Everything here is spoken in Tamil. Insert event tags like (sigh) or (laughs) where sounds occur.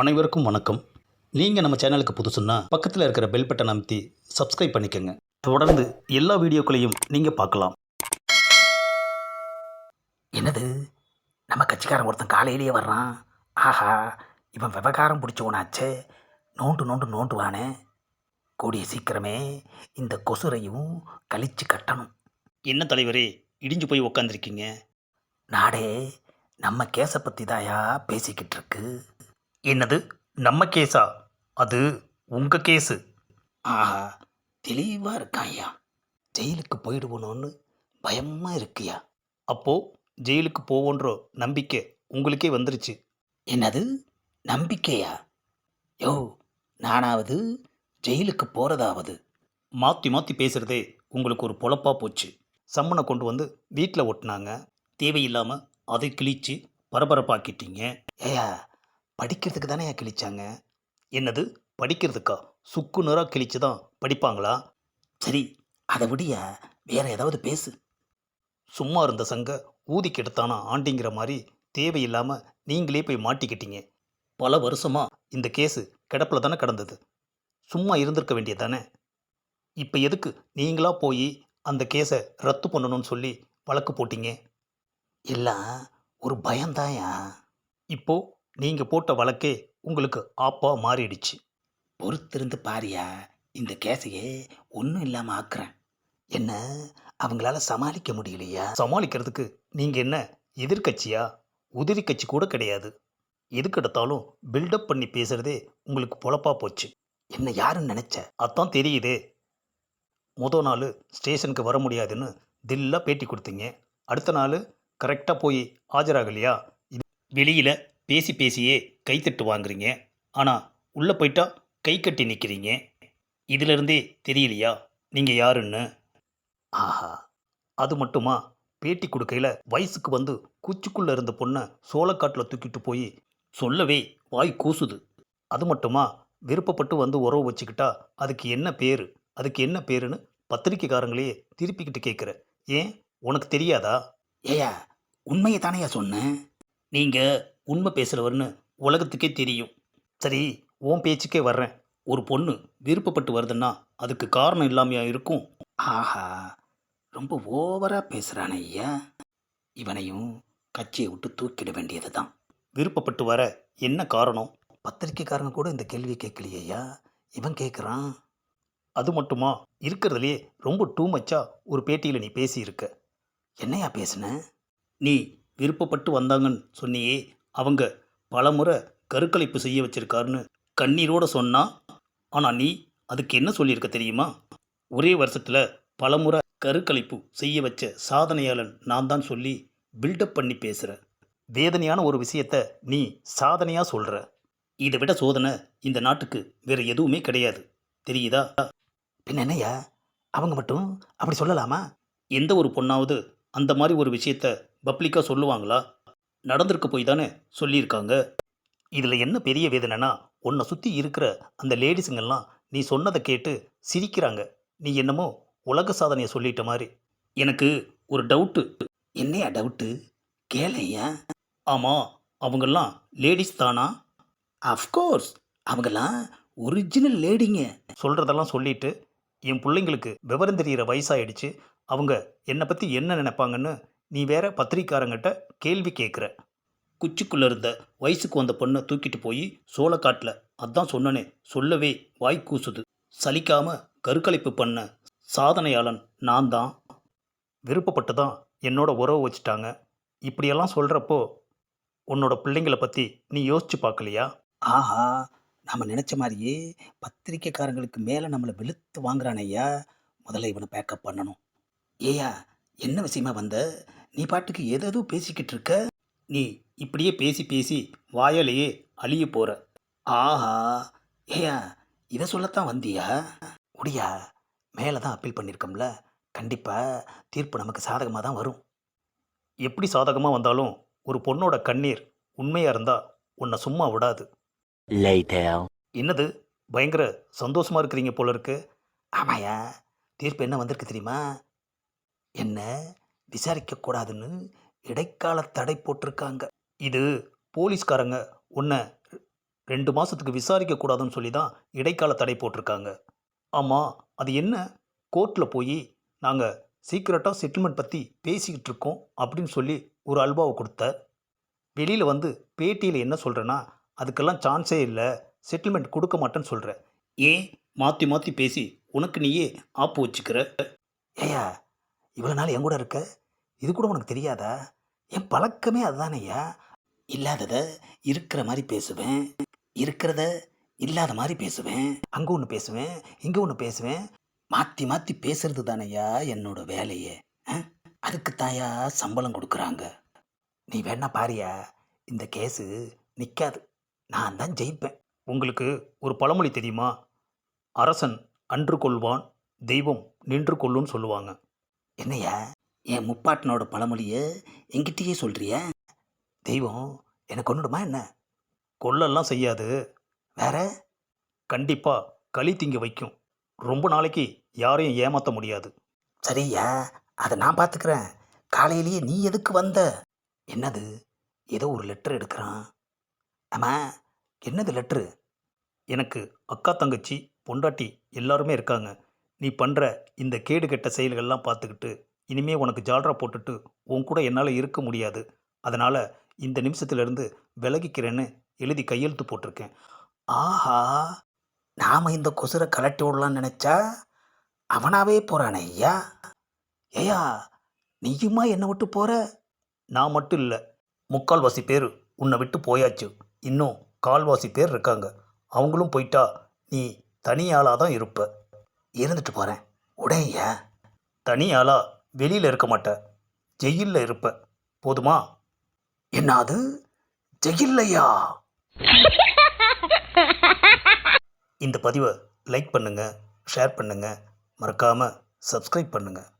அனைவருக்கும் வணக்கம். நீங்கள் நம்ம சேனலுக்கு புதுசுன்னா பக்கத்தில் இருக்கிற பெல் பட்டன் அமைத்தி சப்ஸ்கிரைப் பண்ணிக்கோங்க. தொடர்ந்து எல்லா வீடியோக்களையும் நீங்கள் பார்க்கலாம். என்னது? நம்ம கட்சிக்காரன் ஒருத்தன் காலையிலேயே வர்றான். ஆஹா இவன் விவகாரம் பிடிச்சவனாச்சே. நோண்டு நோண்டு நோண்டுவானே. கூடிய சீக்கிரமே இந்த கொசுரையும் கழிச்சு கட்டணும். என்ன தலைவரே இடிஞ்சு போய் உக்காந்துருக்கீங்க? நாடே நம்ம கேஸை பற்றி தாயா பேசிக்கிட்டு இருக்கு? என்னது? நம்ம கேஸா? அது உங்கள் கேஸு. ஆஹா தெளிவாக இருக்கான் ஐயா. ஜெயிலுக்கு போயிடுவோனோன்னு பயமாக இருக்குயா? அப்போது ஜெயிலுக்கு போவோன்ற நம்பிக்கை உங்களுக்கே வந்துருச்சு. என்னது? நம்பிக்கையா? யோ நானாவது ஜெயிலுக்கு போகிறதாவது மாற்றி மாற்றி பேசுகிறதே உங்களுக்கு ஒரு பொழப்பாக போச்சு. சம்மனை கொண்டு வந்து வீட்டில் ஒட்டினாங்க. தேவையில்லாமல் அதை கிழிச்சு பரபரப்பாக்கிட்டீங்க. ஏயா படிக்கிறதுக்கு தானே கிழிச்சாங்க? என்னது? படிக்கிறதுக்கா? சுக்கு நூறாக கிழிச்சு தான் படிப்பாங்களா? சரி அதை விடிய வேற ஏதாவது பேசு. சும்மா இருந்த சங்க ஊதி கெடுத்தானா ஆண்டிங்கிற மாதிரி தேவையில்லாமல் நீங்களே போய் மாட்டிக்கிட்டீங்க. பல வருஷமாக இந்த கேஸு கிடப்பில் தானே கிடந்தது. சும்மா இருந்திருக்க வேண்டியது தானே இப்போ எதுக்கு நீங்களா போய் அந்த கேஸை ரத்து பண்ணணும்னு சொல்லி வழக்கு போட்டீங்க? எல்லாம் ஒரு பயந்தாயா? இப்போது நீங்கள் போட்ட வழக்கே உங்களுக்கு ஆப்பாக மாறிடுச்சு. பொறுத்திருந்து பாரியா இந்த கேஸையே ஒன்றும் இல்லாமல் ஆக்குறேன். என்ன அவங்களால சமாளிக்க முடியலையா? சமாளிக்கிறதுக்கு நீங்கள் என்ன எதிர்க்கட்சியா? உதிரி கட்சி கூட கிடையாது. எதுக்கெடுத்தாலும் பில்டப் பண்ணி பேசுகிறதே உங்களுக்கு பொழப்பா போச்சு. என்ன யாருன்னு நினச்ச? அதான் தெரியுதே. முத நாள் ஸ்டேஷனுக்கு வர முடியாதுன்னு தில்லாக பேட்டி கொடுத்தீங்க. அடுத்த நாள் கரெக்டாக போய் ஆஜராகலையா? வெளியில் பேசி பேசியே கைத்தட்டு வாங்குறீங்க. ஆனால் உள்ளே போயிட்டா கை கட்டி நிற்கிறீங்க இதிலிருந்தே தெரியலையா? நீங்கள் யாருன்னு? ஆஹா. அது மட்டுமா? பேட்டி கொடுக்கையில் வயசுக்கு வந்து குச்சிக்குள்ளே இருந்த பொண்ணை சோளக்காட்டில் தூக்கிட்டு போய் சொல்லவே வாய் கூசுது. அது மட்டுமா? விருப்பப்பட்டு வந்து உறவு வச்சுக்கிட்டா அதுக்கு என்ன பேர்? அதுக்கு என்ன பேருன்னு பத்திரிக்கைக்காரங்களையே திருப்பிக்கிட்டு கேட்குற ஏன்? உனக்கு தெரியாதா? ஏயா உண்மையை தானேயா சொன்னேன் நீங்கள் உண்மை பேசுகிறவர்னு உலகத்துக்கே தெரியும். சரி உன் பேச்சுக்கே வர்றேன். ஒரு பொண்ணு விருப்பப்பட்டு வருதுன்னா அதுக்கு காரணம் இல்லாமையா இருக்கும்? ஆஹா ரொம்ப ஓவராக பேசுறானே ஐயா. இவனையும் கட்சியை விட்டு தூக்கிட வேண்டியது தான் விருப்பப்பட்டு வர என்ன காரணம்? பத்திரிக்கைக்காரங்க கூட இந்த கேள்வி கேட்கலையா இவன் கேட்குறான் அது மட்டுமா? இருக்கிறதுலே ரொம்ப டூ மச்சா ஒரு பேட்டியில் நீ பேசியிருக்க. என்னையா பேசுன? நீ விருப்பப்பட்டு வந்தாங்கன்னு சொன்னியே அவங்க பலமுறை கருக்கலைப்பு செய்ய வச்சிருக்காருன்னு கண்ணீரோட சொன்னா ஆனால் நீ அதுக்கு என்ன சொல்லியிருக்க தெரியுமா? ஒரே வருஷத்தில் பலமுறை கருக்கலைப்பு செய்ய வச்ச சாதனையாளன் நான் தான் சொல்லி பில்டப் பண்ணி பேசுகிற வேதனையான ஒரு விஷயத்த நீ சாதனையாக சொல்கிற இதை விட சோதனை இந்த நாட்டுக்கு வேறு எதுவுமே கிடையாது. தெரியுதா? பின்ன என்னையா அவங்க மட்டும் அப்படி சொல்லலாமா? எந்த ஒரு பொண்ணாவது அந்த மாதிரி ஒரு விஷயத்த பப்ளிக்காக சொல்லுவாங்களா? நடந்திருக்க போய் தானே சொல்லியிருக்காங்க. இதில் என்ன பெரிய வேதனைனா உன்னை சுற்றி இருக்கிற அந்த லேடிஸுங்கெல்லாம் நீ சொன்னதை கேட்டு சிரிக்கிறாங்க. நீ என்னமோ உலக சாதனையை சொல்லிட்ட மாதிரி. எனக்கு ஒரு டவுட்டு என்னையா டவுட்டு கேளையா ஆமாம் அவங்கெல்லாம் லேடிஸ் தானா? அஃப்கோர்ஸ் அவங்கெல்லாம் ஒரிஜினல் லேடிங்க. சொல்கிறதெல்லாம் சொல்லிட்டு என் பிள்ளைங்களுக்கு விவரம் தெரிகிற வயசாயிடுச்சு. அவங்க என்னை பற்றி என்ன நினைப்பாங்கன்னு நீ வேற பத்திரிக்காரங்கிட்ட கேள்வி கேட்குற குச்சிக்குள்ளே இருந்த வயசுக்கு வந்த பொண்ணை தூக்கிட்டு போய் சோளக்காட்டில் அதான் சொன்னனே சொல்லவே வாய் கூசுது. சலிக்காம கருக்கலைப்பு பண்ண சாதனையாளன் நான் தான் விருப்பப்பட்டு தான் என்னோட உறவு வச்சுட்டாங்க. இப்படியெல்லாம் சொல்கிறப்போ உன்னோட பிள்ளைங்கள பற்றி நீ யோசிச்சு பார்க்கலையா ஆஹா நம்ம நினச்ச மாதிரியே பத்திரிக்கைக்காரங்களுக்கு மேலே நம்மளை வெளுத்து வாங்குறானையா முதல்ல இவனை பேக்கப் பண்ணணும். ஏயா என்ன விஷயமா வந்த? நீ பாட்டுக்கு ஏதேதோ பேசிக்கிட்டு இருக்க நீ இப்படியே பேசி பேசி வாயாலேயே அழிய போகிற ஆஹா. ஏயா இதை சொல்லத்தான் வந்தியா? முடியா மேலே தான் அப்பீல் பண்ணியிருக்கோம்ல கண்டிப்பாக தீர்ப்பு நமக்கு சாதகமாக தான் வரும். எப்படி சாதகமாக வந்தாலும் ஒரு பொண்ணோட கண்ணீர் உண்மையாக இருந்தால் உன்னை சும்மா விடாது. என்னது? பயங்கர சந்தோஷமாக இருக்கிறீங்க போல இருக்கு. ஆமாயா தீர்ப்பு என்ன வந்திருக்கு தெரியுமா? என்ன? விசாரிக்கக்கூடாதுன்னு இடைக்கால தடை போட்டிருக்காங்க. இது போலீஸ்காரங்க உன்னை ரெண்டு மாதத்துக்கு விசாரிக்கக்கூடாதுன்னு சொல்லி தான் இடைக்கால தடை போட்டிருக்காங்க. ஆமாம் அது என்ன? கோர்ட்டில் போய் நாங்கள் சீக்கிரட்டாக செட்டில்மெண்ட் பற்றி பேசிக்கிட்டு இருக்கோம் அப்படின்னு சொல்லி ஒரு அல்வாவை கொடுத்த. வெளியில் வந்து பேட்டியில் என்ன சொல்கிறேன்னா அதுக்கெல்லாம் சான்ஸே இல்லை செட்டில்மெண்ட் கொடுக்க மாட்டேன்னு சொல்கிறேன் ஏன்? மாற்றி மாற்றி பேசி உனக்கு நீயே ஆப்பு வச்சுக்கிற. ஏயா இவ்வளோ நாள் என் கூட இருக்க? இது கூட உனக்கு தெரியாதா? என் பழக்கமே அதுதானேயா இல்லாததை இருக்கிற மாதிரி பேசுவேன். இருக்கிறத இல்லாத மாதிரி பேசுவேன். அங்கே ஒன்று பேசுவேன் இங்கே ஒன்று பேசுவேன். மாற்றி மாற்றி பேசுறது தானையா என்னோட வேலையே. ஆ? அதுக்கு தாயா சம்பளம் கொடுக்குறாங்க. நீ வேணா பாரியா இந்த கேஸு நிற்காது நான் தான் ஜெயிப்பேன். உங்களுக்கு ஒரு பழமொழி தெரியுமா? அரசன் அன்று கொள்வான் தெய்வம் நின்று கொள்ளும்னு சொல்லுவாங்க. என்னையா? என் முப்பாட்டனோட பழமொழியை எங்கிட்டயே சொல்கிறியே தெய்வம் எனக்கு கொண்டுடுமா என்ன? கொல்லெல்லாம் செய்யாது. வேற? கண்டிப்பாக களி திங்க வைக்கும். ரொம்ப நாளைக்கு யாரையும் ஏமாற்ற முடியாது. சரியா அதை நான் பார்த்துக்கிறேன் காலையிலேயே நீ எதுக்கு வந்த? என்னது? ஏதோ ஒரு லெட்டர் எடுக்கிறான். ஆமாம் என்னது லெட்ரு எனக்கு அக்கா தங்கச்சி பொண்டாட்டி எல்லாருமே இருக்காங்க. நீ பண்ணுற இந்த கேடு கெட்ட செயல்கள்லாம் பார்த்துக்கிட்டு இனிமே உனக்கு ஜால்ரா போட்டுட்டு உன் கூட என்னால் இருக்க முடியாது. அதனால் இந்த நிமிஷத்துலேருந்து விலகிக்கிறேன்னு எழுதி கையெழுத்து போட்டிருக்கேன். ஆஹா! நாம் இந்த கொசுரை கலட்டி விடலான்னு நினச்சா? அவனாவே போகிறானே ஐயா. ஏயா நீயுமா என்னை விட்டு போகிற நான் மட்டும் இல்லை முக்கால்வாசி பேர் உன்னை விட்டு போயாச்சு. இன்னும் கால்வாசி பேர் இருக்காங்க. அவங்களும் போயிட்டா நீ தனியாளாக தான் இருப்ப. இருந்துட்டு போகிறேன் உடையா ஆளாக வெளியில் இருக்க மாட்ட. ஜெயிலில் இருப்ப. போதுமா? என்னது? ஜெயில்லையா? (laughs) இந்த பதிவை லைக் பண்ணுங்கள் ஷேர் பண்ணுங்கள் மறக்காமல் சப்ஸ்கிரைப் பண்ணுங்கள்